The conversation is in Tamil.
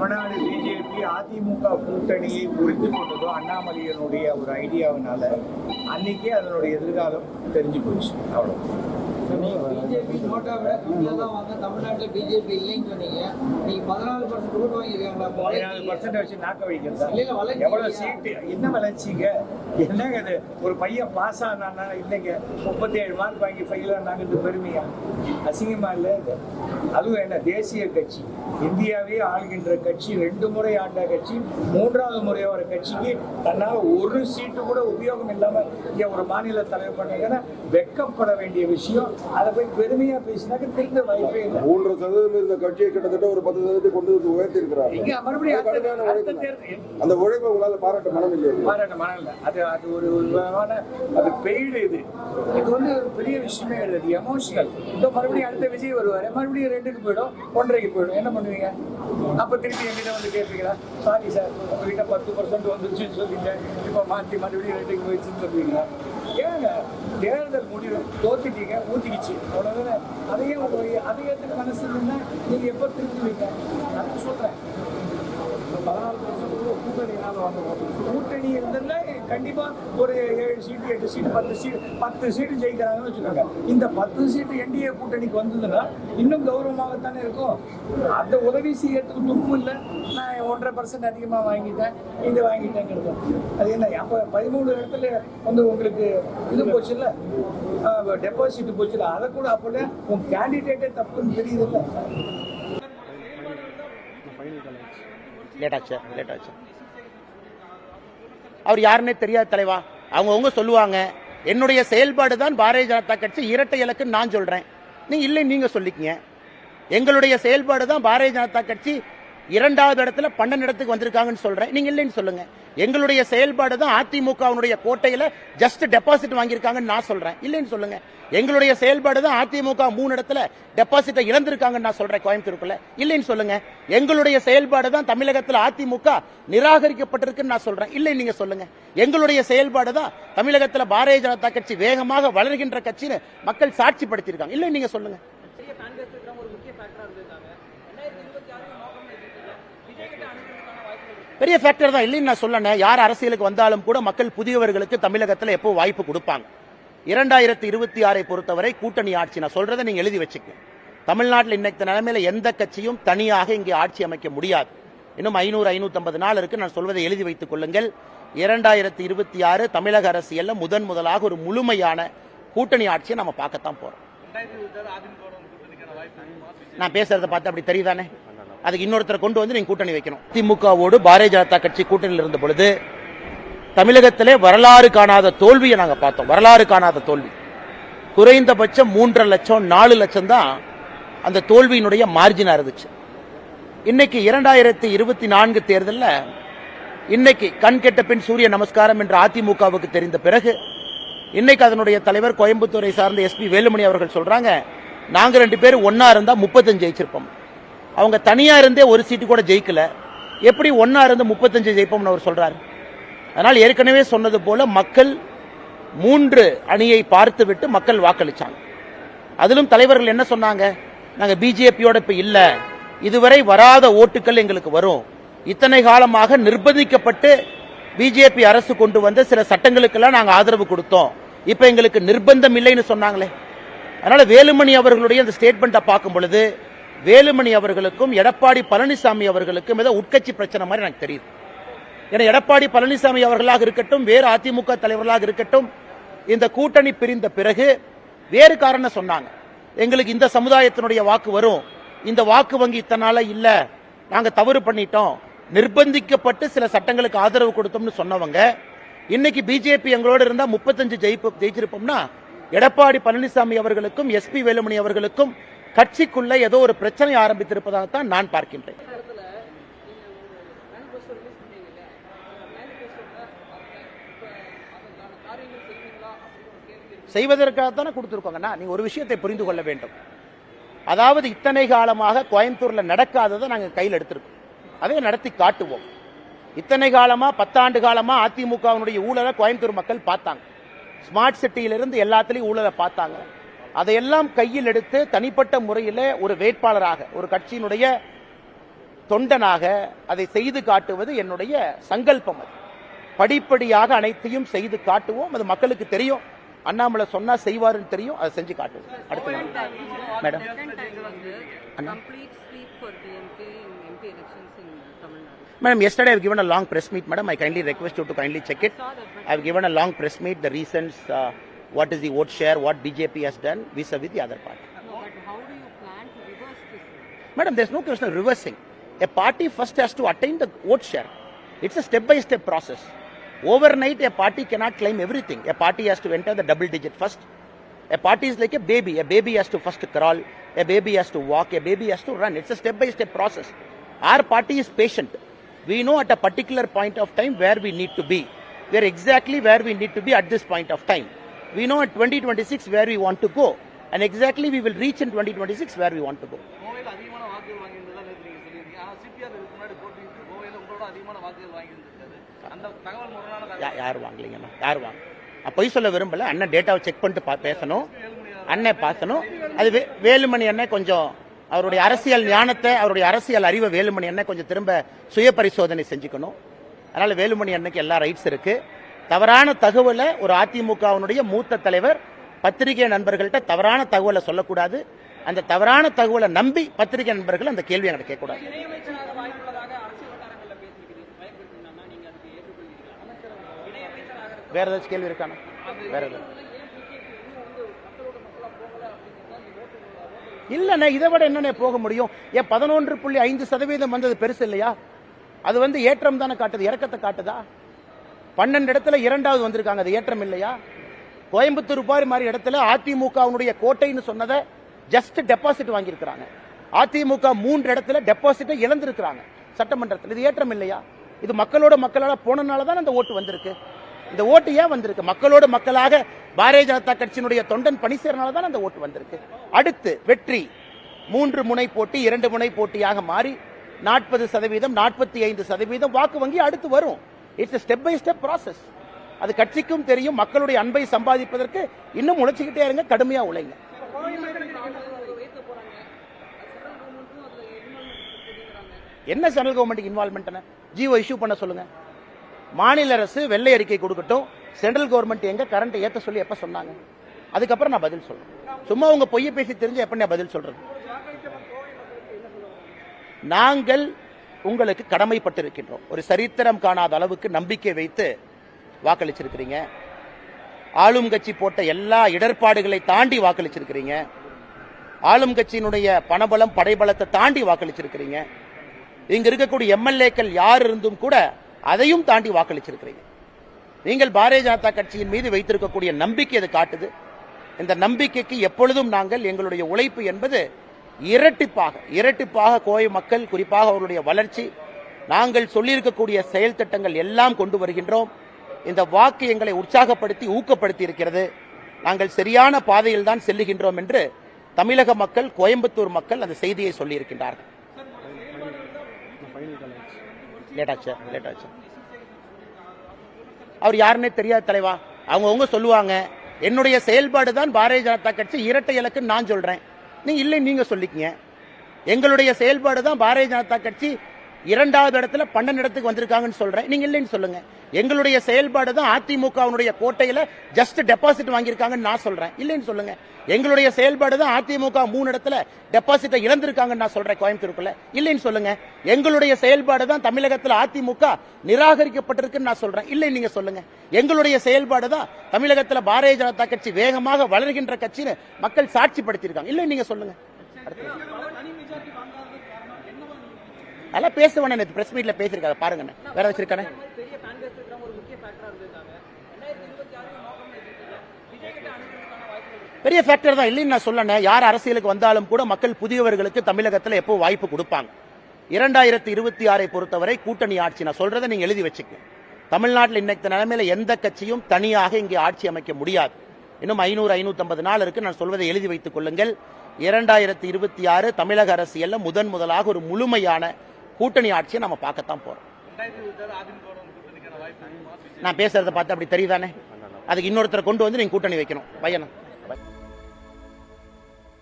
தமிழ்நாடு பிஜேபி அதிமுக கூட்டணியை புரிந்து கொண்டதோ அண்ணாமலையனுடைய ஒரு ஐடியாவினால அன்னைக்கே அதனுடைய எதிர்காலம் தெரிஞ்சு போச்சு. அவ்வளோ பிஜேபி நோட்டா விட தான் வாங்க. தமிழ்நாட்டுல பிஜேபி இல்லைன்னு சொன்னீங்க. நீங்க பதினாலு பர்சன்ட் ஓட்டு வாங்கியிருக்காங்களா? அப்போ பதினாலு பர்சன்ட் வச்சு நாக்க வைக்கிறதா இல்ல, வளர்ச்சி இல்லையா? சீட்டு என்ன வளர்ச்சிங்க? என்னங்க இது? ஒரு பையன் பாஸ் ஆனானா இல்லைங்க. முப்பத்தி ஏழு மார்க் வாங்கி ஃபெயில் ஆனாங்க. இது பெருமையா? அசிங்கமா இல்லை அதுவும் என்ன? தேசிய கட்சி. இந்தியாவே ஆள்கின்ற கட்சி ரெண்டு முறை ஆண்ட கட்சி மூன்றாவது முறை ஒரு கட்சிக்கு தன்னால் ஒரு சீட்டு கூட உபயோகம் இல்லாம இங்க ஒரு மாநில தலைவர் பண்ணீங்கன்னா வெக்கப்பட வேண்டிய விஷயம். அதை போய் பெருமையா பேசினாக்க திருந்த வாய்ப்பே இல்லை. மூன்று சதவீதம் இருந்த கட்சியை கிட்டத்தட்ட ஒரு பத்து சதவீதத்தை கொண்டு வந்து உயர்த்தி இருக்கிறாங்க இங்க மறுபடியும் அந்த உழைப்பை உங்களால பாராட்ட மனம் இல்லையா பாராட்ட மனம் இல்லை அது அது ஒரு விதமான அது பெய்டு இது. இது வந்து ஒரு பெரிய விஷயமே கிடையாது. எமோஷனல் இதோ மறுபடியும் அடுத்த விஜய் வருவார். மறுபடியும் ரெண்டுக்கு போயிடும் ஒன்றரைக்கு போயிடும். என்ன பண்ணுவீங்க? அப்போ திருப்பி என்கிட்ட வந்து கேட்பீங்களா? சாரி சார் உங்ககிட்ட பத்து பர்சன்ட் வந்துருச்சுன்னு சொல்லிட்டேன். இப்போ மாற்றி மறுபடியும் ரெண்டுக்கு போயிடுச்சுன்னு சொல்லுவீங்களா? ஏங்க தேர்தல் முடிவு தோத்துட்டீங்க ஊத்திக்கிச்சு. அவ்வளோதானே அதையே ஒரு- அதை ஏற்றுக்க மனசு இல்லைன்னா நீங்கள் எப்போ திரும்புவீங்க? நான் சொல்கிறேன் பதினாலு பர்சன்ட் கூட்டணியினால வந்து கூட்டணி இருந்ததுல கண்டிப்பா ஒரு ஏழு சீட்டு எட்டு சீட்டு பத்து சீட்டு பத்து சீட்டு ஜெயிக்கிறாங்கன்னு வச்சுக்கோங்க. இந்த பத்து சீட்டு என்டிஏ கூட்டணிக்கு வந்ததுன்னா இன்னும் கௌரவமாகத்தானே இருக்கும். அந்த உதவி செய்யறதுக்கு துப்பு இல்லை. நான் ஒன்றரை பர்சன்ட் அதிகமாக வாங்கிட்டேன். இது வாங்கிட்டேங்கிறது. அது என்ன அப்போ பதிமூணு இடத்துல வந்து உங்களுக்கு இது போச்சுல்ல? டெபாசிட் போச்சுல்ல? அதை கூட அப்போல உன் கேண்டிடேட்டே தப்புன்னு தெரியுதுல்ல? லேட் ஆச்சு லேட் ஆச்சு. அவர் யாருன்னே தெரியாத தலைவா. அவங்கவுங்க சொல்லுவாங்க. என்னுடைய செயல்பாடு தான் பாரதிய ஜனதா கட்சி இரட்டை இலக்குன்னு நான் சொல்றேன். நீ இல்லை நீங்க சொல்லிக்கங்க. எங்களுடைய செயல்பாடு தான் பாரதிய ஜனதா கட்சி இரண்டாவது இடத்துல பன்னெண்டு இடத்துக்கு வந்திருக்காங்கன்னு சொல்றேன். நீங்க இல்லைன்னு சொல்லுங்க. எங்களுடைய செயல்பாடு தான் அதிமுகவினுடைய கோட்டையில ஜஸ்ட் டெபாசிட் வாங்கியிருக்காங்கன்னு நான் சொல்றேன். இல்லைன்னு சொல்லுங்க. எங்களுடைய செயல்பாடு தான் அதிமுக மூணு இடத்துல டெபாசிட்டை இழந்திருக்காங்கன்னு நான் சொல்றேன் கோயம்புத்தூருக்குள்ள. இல்லைன்னு சொல்லுங்க. எங்களுடைய செயல்பாடு தான் தமிழகத்தில் அதிமுக நிராகரிக்கப்பட்டிருக்குன்னு நான் சொல்றேன். இல்லைன்னு நீங்க சொல்லுங்க. எங்களுடைய செயல்பாடு தான் தமிழகத்தில் பாரதிய ஜனதா கட்சி வேகமாக வளர்கின்ற கட்சின்னு மக்கள் சாட்சிப்படுத்தியிருக்காங்க. இல்லை நீங்க சொல்லுங்க பெரிய காங்கிரஸ் இருக்கிறவங்க ஒரு முக்கிய ஃபேக்டரா இருந்திருக்காங்க ரெண்டாயிரத்தி இருபத்தி ஆறு நோக்கம் வச்சிருக்கீங்க விஜய் கிட்ட அணுகிறதுக்கான வாய்ப்பு இருக்கு பெரிய ஃபேக்டர் தான். இல்லைன்னு நான் சொல்லணும் யார் அரசியலுக்கு வந்தாலும் கூட மக்கள் புதியவர்களுக்கு தமிழகத்தில் எப்போ வாய்ப்பு கொடுப்பாங்க. இரண்டாயிரத்தி இருபத்தி ஆறை பொறுத்தவரை கூட்டணி ஆட்சி நான் சொல்றதை நீங்க எழுதி வச்சுக்க தமிழ்நாட்டில் இன்னைக்கு நிலைமையில எந்த கட்சியும் தனியாக இங்கே ஆட்சி அமைக்க முடியாது. இன்னும் ஐநூறு ஐநூத்தி நாள் இருக்கு. நான் சொல்வதை எழுதி வைத்துக் கொள்ளுங்கள். இரண்டாயிரத்தி இருபத்தி ஆறு தமிழக அரசியல்ல முதன் முதலாக ஒரு முழுமையான கூட்டணி ஆட்சியை நம்ம பார்க்கத்தான் போறோம். நான் பேசுறத பார்த்து அப்படி தெரியுதானே? அதுக்கு இன்னொருத்தரை கொண்டு வந்து நீங்க கூட்டணி வைக்கணும். திமுகவோடு பாரதிய ஜனதா கட்சி கூட்டணியில் இருந்த பொழுது தமிழகத்திலே வரலாறு காணாத தோல்வியை நாங்க பார்த்தோம். வரலாறு காணாத தோல்வி. குறைந்தபட்சம் மூன்றரை லட்சம் நாலு லட்சம் தான் அந்த தோல்வியினுடைய மார்ஜினா இருந்துச்சு. இன்னைக்கு இரண்டாயிரத்தி இருபத்தி நான்கு தேர்தலில் இன்னைக்கு கண் கெட்ட பின் சூரிய நமஸ்காரம் என்று அதிமுகவுக்கு தெரிந்த பிறகு இன்னைக்கு அதனுடைய தலைவர் கோயம்புத்தூரை சார்ந்த எஸ்பி வேலுமணி அவர்கள் சொல்றாங்க நாங்க ரெண்டு பேரும் ஒன்னா இருந்தா முப்பத்தஞ்சு ஜெயிச்சிருப்போம். அவங்க தனியாக இருந்தே ஒரு சீட்டு கூட ஜெயிக்கல. எப்படி ஒன்றா இருந்து முப்பத்தஞ்சு ஜெயிப்போம்னு அவர் சொல்கிறார் அதனால் ஏற்கனவே சொன்னது போல் மக்கள் மூன்று அணியை பார்த்துவிட்டு மக்கள் வாக்களிச்சாங்க. அதிலும் தலைவர்கள் என்ன சொன்னாங்க? நாங்கள் பிஜேபியோட இப்போ இல்லை. இதுவரை வராத ஓட்டுகள் எங்களுக்கு வரும். இத்தனை காலமாக நிர்பந்திக்கப்பட்டு பிஜேபி அரசு கொண்டு வந்த சில சட்டங்களுக்கெல்லாம் நாங்கள் ஆதரவு கொடுத்தோம். இப்போ எங்களுக்கு நிர்பந்தம் இல்லைன்னு சொன்னாங்களே. அதனால் வேலுமணி அவர்களுடைய அந்த ஸ்டேட்மெண்ட்டை பார்க்கும் பொழுது வேலுமணி அவர்களுக்கும் எடப்பாடி பழனிசாமி அவர்களுக்கும் ஏதோ உட்கட்சி பிரச்சனை மாதிரி எனக்கு தெரியுது. ஏன்னா எடப்பாடி பழனிசாமி அவர்களாக இருக்கட்டும் வேறு அதிமுக தலைவர்களாக இருக்கட்டும் இந்த கூட்டணி பிரிந்த பிறகு வேறு காரணம் சொன்னாங்க. எங்களுக்கு இந்த சமுதாயத்தினுடைய வாக்கு வரும். இந்த வாக்கு வங்கி இத்தனால இல்ல. நாங்க தவறு பண்ணிட்டோம். நிர்பந்திக்கப்பட்டு சில சட்டங்களுக்கு ஆதரவு கொடுத்தோம்னு சொன்னவங்க இன்னைக்கு பிஜேபி எங்களோட இருந்தா முப்பத்தஞ்சு ஜெயிப்பு ஜெயிச்சிருப்போம்னா எடப்பாடி பழனிசாமி அவர்களுக்கும் எஸ்பி வேலுமணி அவர்களுக்கும் கட்சிக்குள்ள ஏதோ ஒரு பிரச்சனை ஆரம்பித்திருப்பதாகத்தான் நான் பார்க்கின்றேன். செய்வதற்காக தானே கொடுத்துருக்கோங்கண்ணா. நீங்கள் ஒரு விஷயத்தை புரிந்து கொள்ள வேண்டும். அதாவது இத்தனை காலமாக கோயம்புத்தூரில் நடக்காததை நாங்கள் கையில் எடுத்திருக்கோம். அதை நடத்தி காட்டுவோம். இத்தனை காலமாக பத்தாண்டு காலமாக அதிமுகவினுடைய ஊழலை கோயம்புத்தூர் மக்கள் பார்த்தாங்க. ஸ்மார்ட் சிட்டியிலிருந்து எல்லாத்துலேயும் ஊழலை பார்த்தாங்க. அதையெல்லாம் கையில் எடுத்து தனிப்பட்ட முறையில் ஒரு வேட்பாளராக ஒரு கட்சியினுடைய தொண்டனாக அதை செய்து காட்டுவது என்னுடைய சங்கல்பம் அது படிப்படியாக அனைத்தையும் செய்து காட்டுவோம் அது மக்களுக்கு தெரியும் அண்ணாமலை சொன்னா செய்வாருன்னு தெரியும் அதை செஞ்சு காட்டுவோம் அடுத்து madam. Madam, yesterday I've given a long press meet, madam. I kindly request you to kindly check it. I've given a long press meet, the reasons, uh, what is the vote share, what BJP has done vis-a-vis the other party. No, but how do you plan to reverse this? Madam, there's no question of reversing. A party first has to attain the vote share. It's a step-by-step process. Overnight, a party cannot claim everything. A party has to enter the double digit first. A party is like a baby. A baby has to first crawl. A baby has to walk. A baby has to run. It's a step-by-step process. Our party is patient. We know at a particular point of time where we need to be. We are exactly where we need to be at this point of time. We know at 2026 where we want to go. And exactly we will reach in 2026 where we want to go. யார் வாங்கலீங்கண்ணா யார் வாங்க நான் பொய் சொல்ல விரும்பல. அண்ணன் டேட்டாவை செக் பண்ணிட்டு பேசணும். அண்ணன் பேசணும். அது வேலுமணி அண்ணன் கொஞ்சம் அவருடைய அரசியல் ஞானத்தை அவருடைய அரசியல் அறிவை வேலுமணி அண்ணன் கொஞ்சம் திரும்ப சுய பரிசோதனை செஞ்சுக்கணும். அதனால வேலுமணி அண்ணனுக்கு எல்லா ரைட்ஸ் இருக்கு. தவறான தகவலை ஒரு அதிமுகவினுடைய மூத்த தலைவர் பத்திரிகை நண்பர்கள்ட்ட தவறான தகவலை சொல்லக்கூடாது. அந்த தவறான தகவலை நம்பி பத்திரிகை நண்பர்கள் அந்த கேள்வி கேட்கக்கூடாது. அமைச்சர் இணையமைச்சராக வேற ஏதாச்சும் கேள்வி இருக்கானா? வேற ஏதாவது. இல்லண்ணே இதை விட என்னண்ணே போக முடியும்? ஏன் பதினொன்று புள்ளி ஐந்து சதவீதம் வந்தது பெருசு இல்லையா? அது வந்து ஏற்றம் தானே காட்டுது இறக்கத்தை காட்டுதா? பன்னெண்டு இடத்துல இரண்டாவது வந்திருக்காங்க. அது ஏற்றம் இல்லையா? கோயம்புத்தூர் பாரு மாதிரி இடத்துல அதிமுகவுடைய கோட்டைன்னு சொன்னதை ஜஸ்ட் டெபாசிட் வாங்கியிருக்கிறாங்க. அதிமுக மூன்று இடத்துல டெபாசிட்டை இழந்திருக்கிறாங்க சட்டமன்றத்தில். இது ஏற்றம் இல்லையா? இது மக்களோட மக்களால் போனனால தான் அந்த ஓட்டு வந்திருக்கு. இந்த ஓட்டு ஏன் வந்திருக்கு? மக்களோட மக்களாக பாரதிய ஜனதா கட்சியினுடைய தொண்டன் பணி செய்யறனால தான் அந்த ஓட்டு வந்திருக்கு. அடுத்து வெற்றி. மூன்று முனை போட்டி இரண்டு முனை போட்டியாக மாறி நாற்பது சதவீதம் நாற்பத்தி ஐந்து சதவீதம் வாக்கு வங்கி அடுத்து வரும். It's step by step process அது கட்சிக்கும் தெரியும் மக்களுடைய அன்பை சம்பாதிப்பதற்கு இன்னும் உழைச்சிக்கிட்டே இருங்க கடுமையா உழைங்க. என்ன central government involvement G O issue பண்ண சொல்லுங்க. மாநில அரசு வெள்ளை அறிக்கை கொடுக்கட்டும். சென்ட்ரல் கவர்மெண்ட் எங்க கரண்ட் ஏத்த சொல்லி எப்ப சொன்னாங்க? அதுக்கப்புறம் நான் பதில் சொல்றேன். சும்மா உங்க பொய்ய பேசி தெரிஞ்சு எப்ப நான் பதில் சொல்றது? நாங்கள் உங்களுக்கு கடமைப்பட்டிருக்கின்றோம். ஒரு சரித்திரம் காணாத அளவுக்கு நம்பிக்கை வைத்து வாக்களிச்சிருக்கிறீங்க. ஆளும் கட்சி போட்ட எல்லா இடர்பாடுகளை தாண்டி வாக்களிச்சிருக்கிறீங்க. ஆளும் கட்சியினுடைய பணபலம் படைபலத்தை தாண்டி வாக்களிச்சிருக்கிறீங்க. இங்க இருக்கக்கூடிய எம்எல்ஏக்கள் யார் இருந்தும் கூட அதையும் தாண்டி வாக்களிச்சிருக்கிறீங்க. நீங்கள் பாரதிய ஜனதா கட்சியின் மீது வைத்திருக்கக்கூடிய நம்பிக்கை அது காட்டுது? இந்த நம்பிக்கைக்கு எப்பொழுதும் நாங்கள் எங்களுடைய உழைப்பு என்பது இரட்டிப்பாக இரட்டிப்பாக கோவை மக்கள் குறிப்பாக அவர்களுடைய வளர்ச்சி நாங்கள் சொல்லியிருக்கக்கூடிய செயல் திட்டங்கள் எல்லாம் கொண்டு வருகின்றோம். இந்த வாக்கு எங்களை உற்சாகப்படுத்தி ஊக்கப்படுத்தி இருக்கிறது நாங்கள் சரியான பாதையில் தான் செல்லுகின்றோம் என்று தமிழக மக்கள் கோயம்புத்தூர் மக்கள் அந்த செய்தியை சொல்லியிருக்கின்றார்கள். அவர் யாருன்னே தெரியாத தலைவா. அவங்கவுங்க சொல்லுவாங்க என்னுடைய செயல்பாடு தான் பாரதிய ஜனதா கட்சி இரட்டை இலக்குன்னு நான் சொல்றேன். நீங்க இல்லை நீங்க சொல்லிக்கங்க. எங்களுடைய செயல்பாடு தான் பாரதிய ஜனதா கட்சி இரண்டாவது இடத்துல பன்னெண்டு இடத்துக்கு வந்திருக்காங்கன்னு சொல்றேன். நீங்க இல்லைன்னு சொல்லுங்க. எங்களுடைய செயல்பாடு தான் அதிமுகவினுடைய கோட்டையில ஜஸ்ட் டெபாசிட் வாங்கியிருக்காங்கன்னு நான் சொல்றேன். இல்லைன்னு சொல்லுங்க. எங்களுடைய செயல்பாடு தான் அதிமுக மூணு இடத்துல டெபாசிட்டை இழந்திருக்காங்கன்னு நான் சொல்றேன் கோயம்புத்தூருக்குள்ள. இல்லைன்னு சொல்லுங்க. எங்களுடைய செயல்பாடு தான் தமிழகத்தில் அதிமுக நிராகரிக்கப்பட்டிருக்குன்னு நான் சொல்றேன். இல்லை நீங்க சொல்லுங்க. எங்களுடைய செயல்பாடு தான் தமிழகத்தில் பாரதிய ஜனதா கட்சி வேகமாக வளர்கின்ற கட்சின்னு மக்கள் சாட்சிப்படுத்தியிருக்காங்க. இல்லை நீங்க சொல்லுங்க. அதெல்லாம் பேசுவேன் நேற்று பிரஸ் மீட்ல பேசியிருக்காங்க. பாருங்க வேற வச்சிருக்கானே? பெரிய ஃபேக்டரா தான். இல்லைன்னு நான் சொல்லணும் யார் அரசியலுக்கு வந்தாலும் கூட மக்கள் புதியவர்களுக்கு தமிழகத்தில் எப்போ வாய்ப்பு கொடுப்பாங்க? இரண்டாயிரத்தி இருபத்தி ஆறை பொறுத்தவரை கூட்டணி ஆட்சி நான் சொல்றதை நீங்க எழுதி வச்சுக்கங்க. தமிழ்நாட்டில் இன்னைக்கு நிலைமையில எந்த கட்சியும் தனியாக இங்கே ஆட்சி அமைக்க முடியாது. இன்னும் ஐநூறு ஐநூத்தி நாள் இருக்கு. நான் சொல்வதை எழுதி வைத்துக் கொள்ளுங்கள். இரண்டாயிரத்தி இருபத்தி ஆறு தமிழக அரசியல்ல முதன் முதலாக ஒரு முழுமையான கூட்டணி ஆட்சியை நம்ம பார்க்கத்தான் போறோம். நான் பேசுறத பார்த்து அப்படி தெரியுதானே? அதுக்கு இன்னொருத்தரை கொண்டு வந்து நீங்க கூட்டணி வைக்கணும். பையனை.